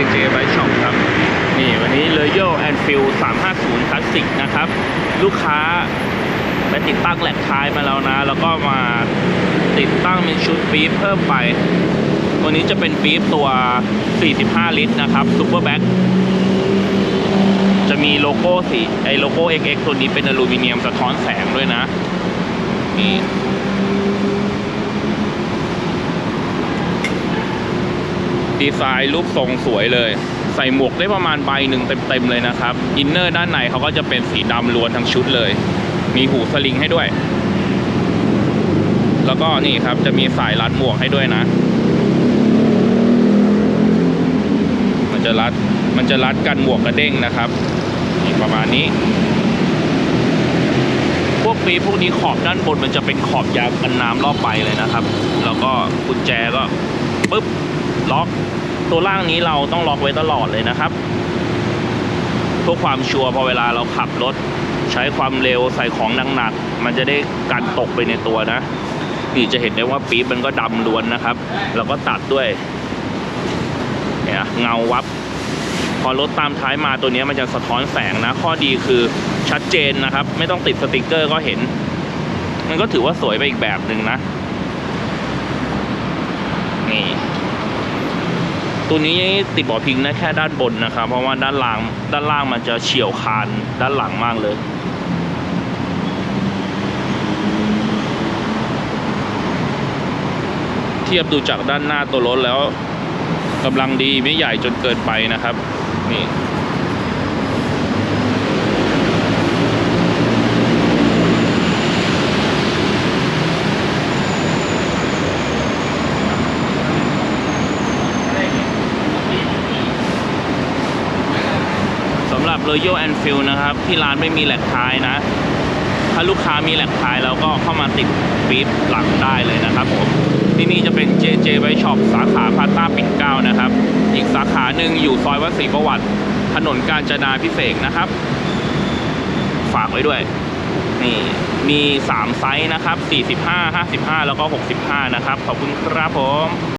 JJ Bike Shop ครับ นี่วันนี้ Royal Enfield 350 Classic นะครับ ลูกค้าไปติดตั้งแหลกท้ายมาแล้วนะ แล้วก็มาติดตั้งเป็นชุดปี๊บเพิ่มไปตัวนี้จะเป็นปี๊บตัว 45 ลิตรนะครับ Super Back จะมีโลโก้สีไอโลโก้ XX ตัวนี้เป็นอลูมิเนียมสะท้อนแสงด้วยนะ นี่ ดีไซน์รูปทรงสวยเลย ใส่หมวกได้ประมาณใบหนึ่งเต็มๆเลยนะครับ อินเนอร์ด้านในเขาก็จะเป็นสีดำล้วนทั้งชุดเลย มีหูสลิงให้ด้วย แล้วก็นี่ครับจะมีสายรัดหมวกให้ด้วยนะ มันจะรัดมันจะรัดกันหมวกกระเด้งนะครับนี่ประมาณนี้ พวกปีพวกนี้ขอบด้านบนมันจะเป็นขอบยางกันน้ำรอบใบเลยนะครับ แล้วก็กุญแจก็ปึ๊บ ล็อก ตัวล่างนี้เราต้องล็อกไว้ตลอดเลยนะครับเพื่อความชัวร์พอเวลาเราขับรถ ใช้ความเร็วใส่ของหนักๆมันจะได้การตกไปในตัวนะนี่จะเห็นได้ว่าปี๊บมันก็ดำล้วนนะครับ แล้วก็ตัดด้วยเนี่ยเงาวับ พอรถตามท้ายมาตัวนี้มันจะสะท้อนแสงนะ ข้อดีคือชัดเจนนะครับ ไม่ต้องติดสติกเกอร์ก็เห็น มันก็ถือว่าสวยไปอีกแบบหนึ่งนะ นี่ ตัวนี้ติดบ่อพิงได้แค่ด้านบนนะครับ เพราะว่าด้านล่างด้านล่างมันจะเฉียวคานด้านหลังมากเลยเทียบดูจากด้านหน้าตัวรถแล้วกำลังดีไม่ใหญ่จนเกินไปนะครับ นี่ สำหรับ Royal Enfield นะครับ ที่ร้านไม่มีแหลกท้ายนะ ถ้าลูกค้ามีแหลกท้ายแล้วก็เข้ามาติดปี๊บหลังได้เลยนะครับผมที่นี่จะเป็น JJ Bike Shop สาขาพาต้าปิ่นเก้านะครับ อีกสาขาหนึ่งอยู่ซอยวัดศรีประวัติ ถนนกาญจนาพิเศษนะครับ ฝากไว้ด้วยนี่มี 3 ไซส์นะครับ 45 55 แล้วก็ 65 นะครับ ขอบคุณครับผม